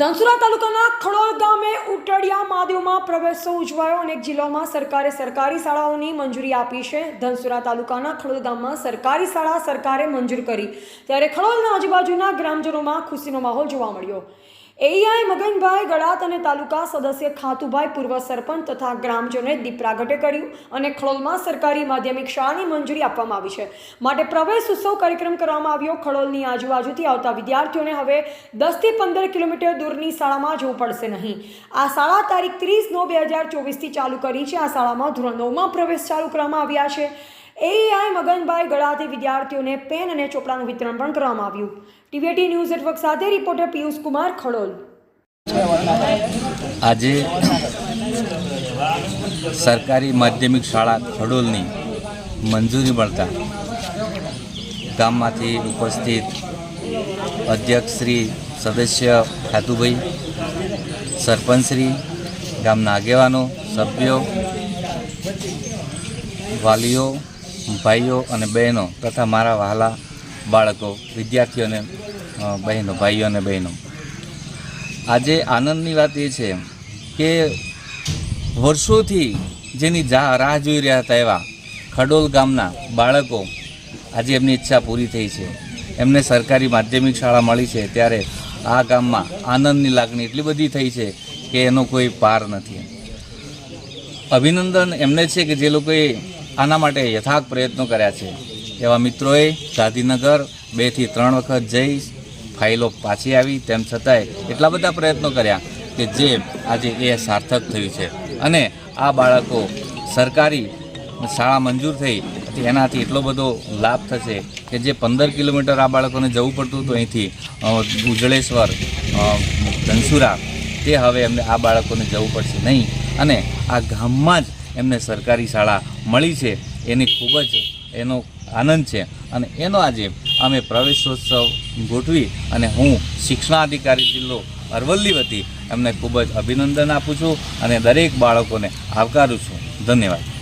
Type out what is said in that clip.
ધનસુરા તાલુકાના ખડોલ ગામે ઉટડિયા મહાદેવમાં પ્રવેશો ઉજવાયો અનેક જિલ્લાઓમાં સરકારે સરકારી શાળાઓની મંજૂરી આપી છે. ધનસુરા તાલુકાના ખડોલ ગામમાં સરકારી શાળા સરકારે મંજૂર કરી. ત્યારે ખડોલના આજુબાજુના ગ્રામજનોમાં ખુશીનો માહોલ જોવા મળ્યો. એઈઆઈ મગનભાઈ ગળાત અને તાલુકા સદસ્ય ખાતુભાઈ પૂર્વ સરપંચ તથા ગ્રામજનોએ દીપ પ્રાગટ્ય કર્યું અને ખડોલમાં સરકારી માધ્યમિક શાળાની મંજૂરી આપવામાં આવી છે. માટે પ્રવેશ ઉત્સવ કાર્યક્રમ કરવામાં આવ્યો. ખડોલની આજુબાજુથી આવતા વિદ્યાર્થીઓને હવે દસથી પંદર કિલોમીટર દૂરની શાળામાં જવું પડશે નહીં. આ શાળા તારીખ ત્રીસ નવ બે હજાર ચોવીસથી ચાલુ કરી છે. આ શાળામાં ધોરણ નવમાં પ્રવેશ ચાલુ કરવામાં આવ્યા છે. એઆઈ મગનભાઈ ગળાથી વિદ્યાર્થીઓને પેન અને ચોપડાનું વિતરણ પણ કરવામાં આવ્યું. ટીવીટી ન્યૂઝ નેટવર્ક સાથે રિપોર્ટર પિયુષ કુમાર ખડોલ. આજે સરકારી માધ્યમિક શાળા ખડોલની મંજૂરી મળતા ગામમાંથી ઉપસ્થિત અધ્યક્ષ શ્રી સદસ્ય ખાતુભાઈ, સરપંચશ્રી, ગામના આગેવાનો, સભ્યો, વાલીઓ ભાઈઓ અને બહેનો તથા મારા વહાલા બાળકો વિદ્યાર્થીઓને બહેનો, ભાઈઓ અને બહેનો. આજે આનંદની વાત એ છે કે વર્ષોથી જેની રાહ જોઈ રહ્યા હતા એવા ખડોલ ગામના બાળકો આજે એમની ઈચ્છા પૂરી થઈ છે. એમને સરકારી માધ્યમિક શાળા મળી છે ત્યારે આ ગામમાં આનંદની લાગણી એટલી બધી થઈ છે કે એનો કોઈ પાર નથી. અભિનંદન એમને છે કે જે લોકોએ આના માટે યથાર્થ પ્રયત્નો કર્યા છે. એવા મિત્રોએ ગાંધીનગર બેથી ત્રણ વખત જઈ ફાઇલો પાછી આવી, તેમ છતાંય એટલા બધા પ્રયત્નો કર્યા કે જે આજે એ સાર્થક થયું છે. અને આ બાળકો સરકારી શાળા મંજૂર થઈ એનાથી એટલો બધો લાભ થશે કે જે પંદર કિલોમીટર આ બાળકોને જવું પડતું હતું અહીંથી ઉજળેશ્વર ધનસુરા, તે હવે એમને આ બાળકોને જવું પડશે નહીં. અને આ ગામમાં જ એમને સરકારી શાળા મળી છે. એની ખૂબ જ એનો આનંદ છે. અને એનો આજે અમે પ્રવેશોત્સવ ગોઠવી અને હું શિક્ષણાધિકારી જિલ્લો અરવલ્લી વતી એમને ખૂબ જ અભિનંદન આપું છું અને દરેક બાળકોને આવકારું છું. ધન્યવાદ.